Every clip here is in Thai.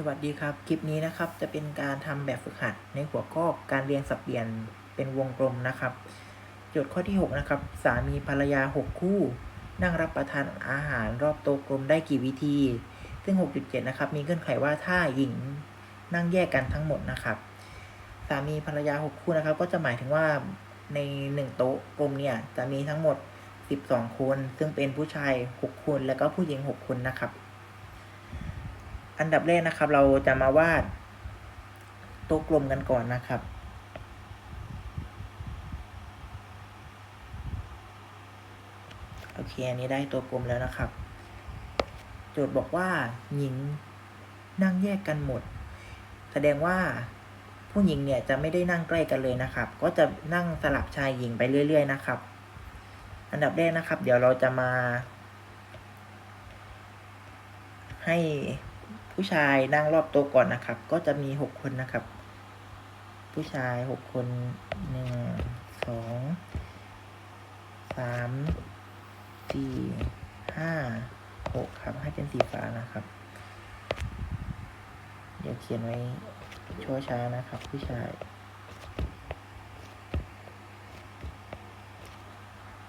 สวัสดีครับ คลิปนี้นะครับจะเป็นการทำแบบฝึกหัดในหัวข้อการเรียงสับเปลี่ยนเป็นวงกลมนะครับ โจทย์ข้อที่ 6 นะครับ สามีภรรยา 6 คู่ นั่งรับประทานอาหารรอบโต๊ะกลมได้กี่วิธี ซึ่ง 6.7 นะครับ มีเงื่อนไขว่าถ้าหญิงนั่งแยกกันทั้งหมดนะครับ สามีภรรยา 6 คู่นะครับ ก็จะหมายถึงว่าใน 1 โต๊ะกลมเนี่ยจะมีทั้งหมด 12 คน ซึ่งเป็นผู้ชาย 6 คน แล้วก็ผู้หญิง 6 คนนะครับ อันดับแรกนะครับ เราจะมาวาดต๊ะกลมกันก่อนนะครับ โอเค อันนี้ได้ตัวกลมแล้วนะครับ โจทย์บอกว่าหญิงนั่งแยกกันหมด แสดงว่าผู้หญิงเนี่ยจะไม่ได้นั่งใกล้กันเลยนะครับ ก็จะนั่งสลับชายหญิงไปเรื่อย ๆ นะครับ อันดับแรกนะครับ เดี๋ยวเราจะมา ให้ ผู้ชายนั่งรอบโต๊ะก่อนนะครับ ก็จะมีหกคนนะครับ ผู้ชายหกคนหนึ่งสองสามสี่ห้าหกครับ ให้เป็นสีฟ้านะครับ เดี๋ยวเขียนไว้ชั่วช้านะครับ ผู้ชาย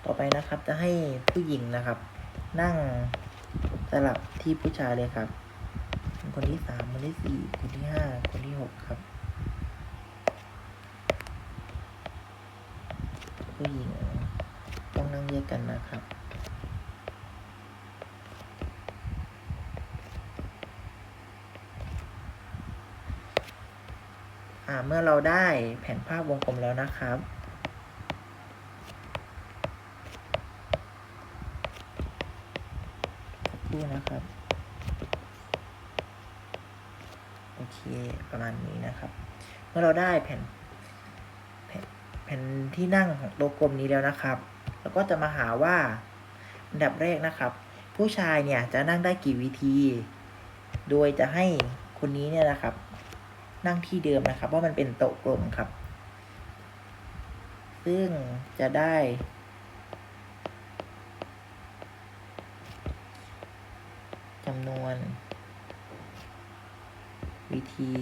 ต่อไปนะครับจะให้ผู้หญิงนะครับ นั่งสลับที่ผู้ชายเลยครับ คนที่สามคนที่สี่คนที่ห้าคนที่หกครับ ผู้หญิงต้องนั่งแยกกันนะครับอ่าเมื่อเราได้แผนภาพวงกลมแล้วนะครับคู่นะครับ โอเค ประมาณนี้นะครับ เมื่อเราได้แผ่นแผ่นแผ่นที่นั่งของโต๊ะกลมนี้แล้วนะครับเราก็จะมาหาว่าอันดับแรกนะครับ ผู้ชายเนี่ยจะนั่งได้กี่วิธี โดยจะให้คนนี้เนี่ยนะครับ นั่งที่เดิมนะครับเพราะมันเป็นโต๊ะกลมครับ ซึ่งจะได้จำนวน วิธี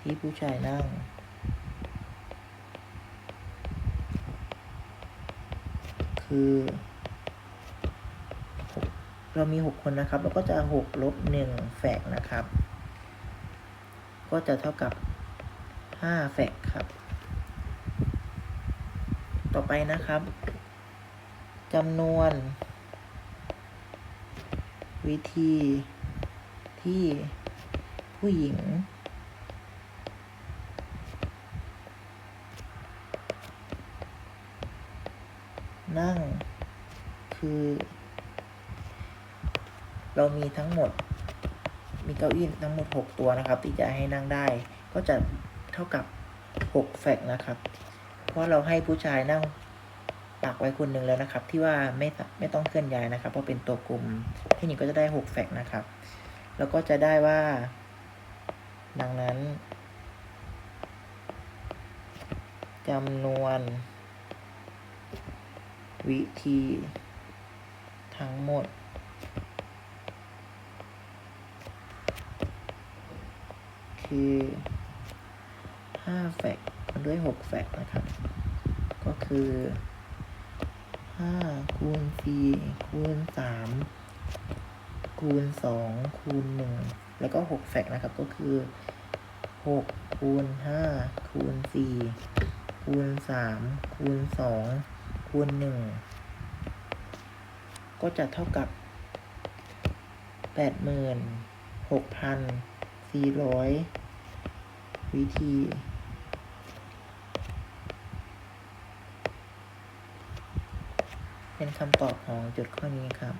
ที่ผู้ชายนั่ง คือ เรามีหกคนนะครับแล้วก็จะหกลบหนึ่งแฝกนะครับ ก็จะเท่ากับห้าแฝกครับ ต่อไปนะครับจำนวน วิธีที่ ผู้หญิง นั่ง คือ เรามีทั้งหมด มีเก้าอี้ทั้งหมด 6 ตัวนะครับ ที่จะให้นั่งได้ ก็จะเท่ากับ 6 แฟกนะครับ เพราะเราให้ผู้ชายนั่งปักไว้คนหนึ่งแล้วนะครับ ที่ว่าไม่ไม่ต้องเคลื่อนย้ายนะครับ เพราะเป็นตัวกลุ่มที่นี่ก็จะได้ 6 แฟกนะครับ แล้วก็จะได้ว่า ดังนั้นจำนวน วิธี ทั้งหมด คือห้าแฟกคูณด้วยหกแฟกนะครับ ก็คือห้าคูณสี่คูณสามคูณสองคูณหนึ่ง แล้วก็หกแฟกนะครับ ก็คือหกคูณห้าคูณสี่คูณสามคูณสองคูณหนึ่งก็จะเท่ากับแปดหมื่นหกพันสี่ร้อยวิธีเป็นคำตอบของจทย์ข้อนี้ครับ